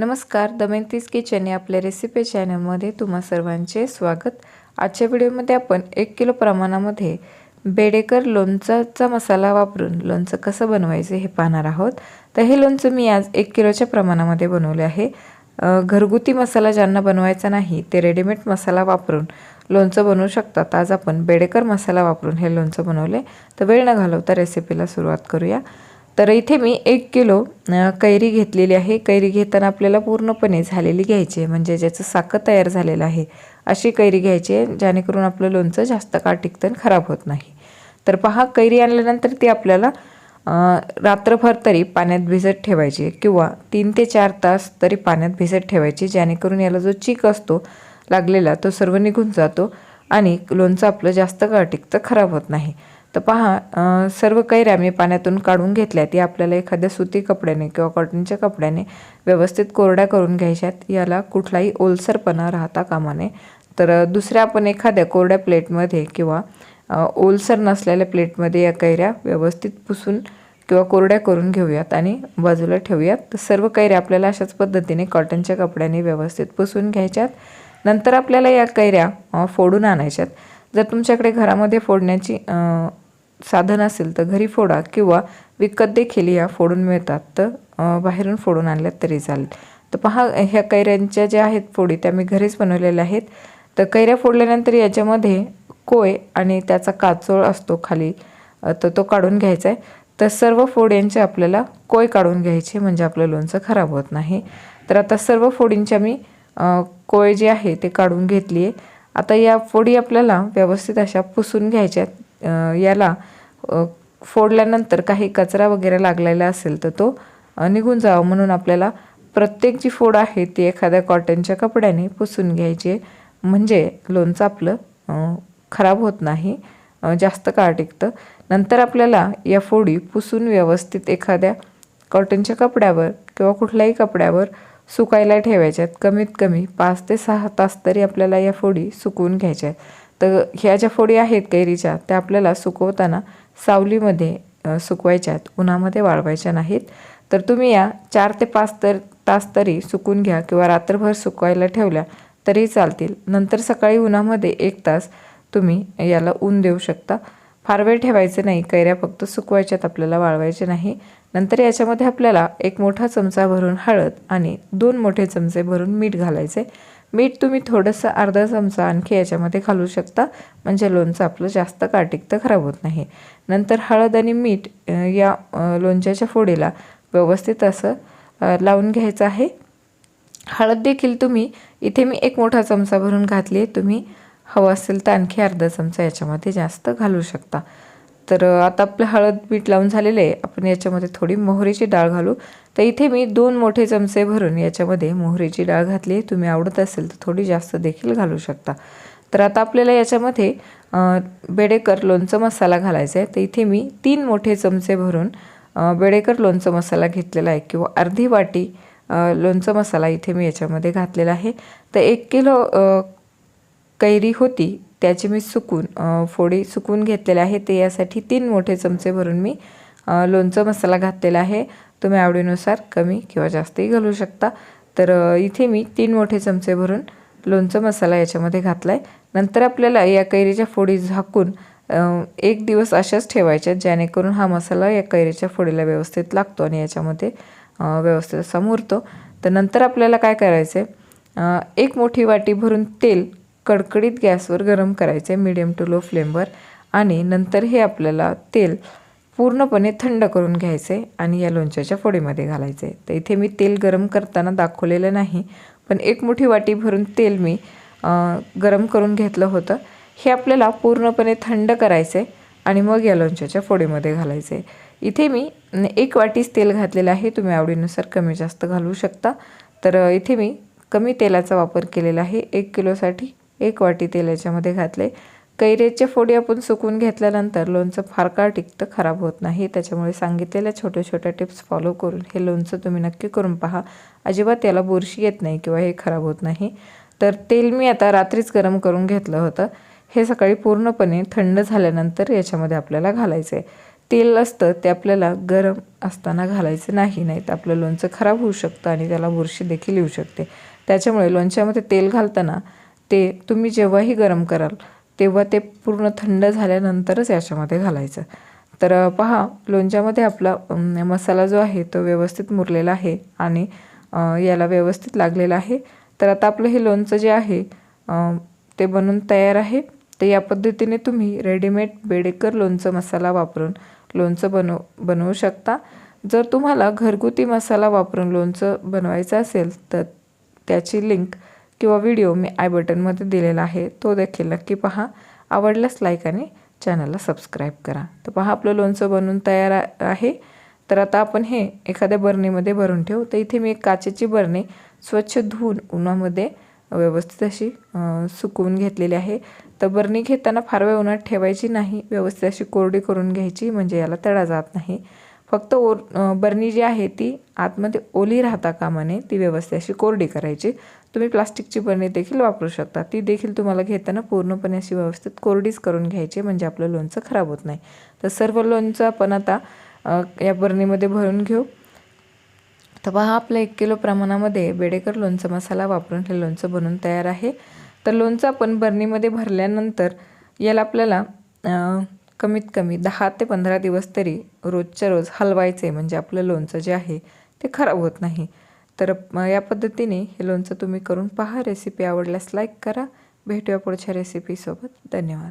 नमस्कार दमयंतीज किचन या आपल्या रेसिपी चॅनलमध्ये तुम्हा सर्वांचे स्वागत. आजच्या व्हिडिओमध्ये आपण एक किलो प्रमाणामध्ये बेडेकर लोणचाचा मसाला वापरून लोणचं कसं बनवायचं हे पाहणार आहोत. तर हे लोणचं मी आज एक किलोच्या प्रमाणामध्ये बनवले आहे. घरगुती मसाला ज्यांना बनवायचा नाही ते रेडीमेड मसाला वापरून लोणचं बनवू शकतात. आज आपण बेडेकर मसाला वापरून हे लोणचं बनवले. तर वेळ न घालवता रेसिपीला सुरुवात करूया. तर इथे मी एक किलो कैरी घेतलेली आहे. कैरी घेताना आपल्याला पूर्णपणे झालेली घ्यायची आहे. म्हणजे ज्याचं साखर तयार झालेलं आहे अशी कैरी घ्यायची आहे जेणेकरून आपलं लोणचं जास्त काळ टिकतं आणि खराब होत नाही. तर पहा कैरी आणल्यानंतर ती आपल्याला रात्रभर तरी पाण्यात भिजत ठेवायची किंवा तीन ते चार तास तरी पाण्यात भिजत ठेवायची जेणेकरून याला जो चीक असतो लागलेला तो सर्व निघून जातो आणि लोणचं आपलं जास्त काळ टिकतं खराब होत नाही. तर पहा सर्व कैऱ्या मी पाण्यातून काढून घेतल्या. ती आपल्याला एखाद्या सुती कपड्याने किंवा कॉटनच्या कपड्याने व्यवस्थित कोरड्या करून घ्यायच्यात. याला कुठलाही ओलसरपणा राहता कामा नये. तर दुसऱ्या आपण एखाद्या कोरड्या प्लेटमध्ये किंवा ओलसर नसलेल्या प्लेटमध्ये या कैऱ्या व्यवस्थित पुसून किंवा कोरड्या करून घेऊयात आणि बाजूला ठेवूयात. तर सर्व कैऱ्या आपल्याला अशाच पद्धतीने कॉटनच्या कपड्याने व्यवस्थित पुसून घ्यायच्यात. नंतर आपल्याला या कैऱ्या फोडून आणायच्यात. जर तुमच्याकडे घरामध्ये फोडण्याची साधन असेल तर घरी फोडा किंवा विकत देखील या फोडून मिळतात. तर बाहेरून फोडून आणल्यात तरी चालेल. तर पहा ह्या कैऱ्यांच्या ज्या आहेत फोडी त्या मी घरीच बनवलेल्या आहेत. तर कैऱ्या फोडल्यानंतर याच्यामध्ये कोय आणि त्याचा काचोळ असतो खाली तर तो काढून घ्यायचा आहे. तर सर्व फोड्यांचे आपल्याला कोय काढून घ्यायचे म्हणजे आपलं लोणचं खराब होत नाही. तर आता सर्व फोडींच्या मी कोय जे आहे ते काढून घेतली आहे आता या फोडी आपल्याला व्यवस्थित अशा पुसून घ्यायच्या आहेत. याला फोडल्यानंतर काही कचरा वगैरे लागलेला असेल तर तो निघून जावा म्हणून आपल्याला प्रत्येक जी फोड आहे ती एखाद्या कॉटनच्या कपड्याने पुसून घ्यायची. आहे. म्हणजे लोणचं आपलं खराब होत नाही जास्त काळ टिकतं. नंतर आपल्याला या फोडी पुसून व्यवस्थित एखाद्या कॉटनच्या कपड्यावर किंवा कुठल्याही कपड्यावर सुकायला ठेवायच्यात. कमीत कमी पाच ते सहा तास तरी आपल्याला या फोडी सुकवून घ्यायच्या आहेत तर ह्या ज्या फोडी आहेत कैरीच्या त्या आपल्याला सुकवताना सावलीमध्ये सुकवायच्यात सुकवायच्या आहेत उन्हामध्ये वाळवायच्या नाहीत. तर तुम्ही या चार ते पाच तर तास तरी सुकून घ्या किंवा रात्रभर सुकवायला ठेवल्या तरी चालतील. नंतर सकाळी उन्हामध्ये एक तास तुम्ही याला ऊन देऊ शकता. फार वेळ ठेवायचं नाही कैऱ्या फक्त सुकवायच्यात आपल्याला वाळवायचे नाही. नंतर याच्यामध्ये आपल्याला एक मोठा चमचा भरून हळद आणि दोन मोठे चमचे भरून मीठ घालायचे. मीठ तुम्ही थोडंसं अर्धा चमचा आणखी याच्यामध्ये घालू शकता. म्हणजे लोणचं आपलं जास्त काटिक तर खराब होत नाही. नंतर हळद आणि मीठ या लोणच्याच्या फोडीला व्यवस्थित असं लावून घ्यायचं आहे. हळद देखील तुम्ही इथे मी एक मोठा चमचा भरून घातली आहे. तुम्ही हवं असेल तर आणखी अर्धा चमचा याच्यामध्ये जास्त घालू शकता. तर आता आपलं हळद पीठ लावून झालेलं आहे. आपण याच्यामध्ये थोडी मोहरीची डाळ घालू. तर इथे मी दोन मोठे चमचे भरून याच्यामध्ये मोहरीची डाळ घातली आहे. तुम्ही आवडत असेल तर थोडी जास्त देखील घालू शकता. तर आता आपल्याला याच्यामध्ये बेडेकर लोणचं मसाला घालायचा आहे. तर इथे मी तीन मोठे चमचे भरून बेडेकर लोणचं मसाला घेतलेला आहे किंवा अर्धी वाटी लोणचं मसाला इथे मी याच्यामध्ये घातलेला आहे. तर एक किलो कैरी होती. त्याची मी सुकून फोडी सुकून घेतलेले आहे. ते यासाठी तीन मोठे चमचे भरून मी लोणचं मसाला घातलेला आहे. तुम्ही आवडीनुसार कमी किंवा जास्तही घालू शकता. तर इथे मी तीन मोठे चमचे भरून लोणचं मसाला याच्यामध्ये घातला आहे नंतर आपल्याला या कैरीच्या फोडी झाकून एक दिवस अशाच ठेवायच्या जेणेकरून हा मसाला या कैरीच्या फोडीला व्यवस्थित लागतो आणि याच्यामध्ये व्यवस्थित असा मुरतो. तर नंतर आपल्याला काय करायचं आहे एक मोठी वाटी भरून तेल कडकडीत गॅसवर गरम करायचं आहे मिडियम टू लो फ्लेमवर आणि नंतर हे आपल्याला तेल पूर्णपणे थंड करून घ्यायचं आहे आणि या लोणच्याच्या फोडीमध्ये घालायचं आहे तर इथे मी तेल गरम करताना दाखवलेलं नाही पण एक मोठी वाटी भरून तेल मी गरम करून घेतलं होतं. हे आपल्याला पूर्णपणे थंड करायचं आहे आणि मग या लोणच्याच्या फोडीमध्ये घालायचं आहे इथे मी एक वाटीच तेल घातलेलं आहे तुम्ही आवडीनुसार कमी जास्त घालू शकता. तर इथे मी कमी तेलाचा वापर केलेला आहे एक किलोसाठी. एक वाटी तेल याच्यामध्ये घातले. कैरेच्या फोडी आपण सुकून घेतल्यानंतर लोणचं फार काळ टिकतं खराब होत नाही. त्याच्यामुळे सांगितलेल्या छोट्या छोट्या टिप्स फॉलो करून हे लोणचं तुम्ही नक्की करून पहा. अजिबात याला बुरशी येत नाही किंवा हे खराब होत नाही. तर तेल मी आता रात्रीच गरम करून घेतलं होतं. हे सकाळी पूर्णपणे थंड झाल्यानंतर याच्यामध्ये आपल्याला घालायचं आहे तेल असतं ते आपल्याला गरम असताना घालायचं नाही नाही तर आपलं लोणचं खराब होऊ शकतं आणि त्याला बुरशी देखील येऊ शकते. त्याच्यामुळे लोणच्यामध्ये तेल घालताना ते तुम्ही जेव्हाही गरम कराल तेव्हा ते पूर्ण थंड झाल्यानंतरच याच्यामध्ये घालायचं. तर पहा लोणच्यामध्ये आपला मसाला जो आहे तो व्यवस्थित मुरलेला आहे आणि याला व्यवस्थित लागलेला आहे. तर आता आपलं हे लोणचं जे आहे ते बनून तयार आहे. तर या पद्धतीने तुम्ही रेडीमेड बेडेकर लोणचं मसाला वापरून लोणचं बनव बनवू शकता. जर तुम्हाला घरगुती मसाला वापरून लोणचं बनवायचं असेल तर त्याची लिंक किंवा व्हिडिओ मी आय बटनमध्ये दिलेला आहे तो देखील नक्की पहा. आवडल्यास लाईक आणि चॅनलला सबस्क्राईब करा. तर पहा आपलं लोणचं बनवून तयार आहे. तर आता आपण हे एखाद्या बरणीमध्ये भरून ठेवू. तर इथे मी एक काचेची बरणी स्वच्छ धुवून उन्हामध्ये व्यवस्थित अशी सुकवून घेतलेली आहे. तर बरणी घेताना फार वेळ उन्हात ठेवायची नाही. व्यवस्थित अशी कोरडी करून घ्यायची म्हणजे याला तडा जात नाही. फक्त ओर बरणी जी आहे ती आतमध्ये ओली राहता कामा नये ती व्यवस्थित अशी कोरडी करायची. तुम्ही प्लास्टिकची बरणी देखील वापरू शकता. ती देखील तुम्हाला घेताना पूर्णपणे अशी व्यवस्थित कोरडीच करून घ्यायची म्हणजे आपलं लोणचं खराब होत नाही. तर सर्व लोणचं आपण आता या बरणीमध्ये भरून घेऊ. तर पहा आपलं एक किलो प्रमाणामध्ये बेडेकर लोणचं मसाला वापरून हे लोणचं बनवून तयार आहे. तर लोणचं आपण बरणीमध्ये भरल्यानंतर याला आपल्याला कमीत कमी दहा ते पंधरा दिवस तरी रोजच्या रोज हलवायचे म्हणजे आपलं लोणचं जे आहे ते खराब होत नाही. तर या पद्धतीने हे लोणचं तुम्ही करून पहा. रेसिपी आवडल्यास लाईक करा. भेटूया पुढच्या रेसिपीसोबत धन्यवाद.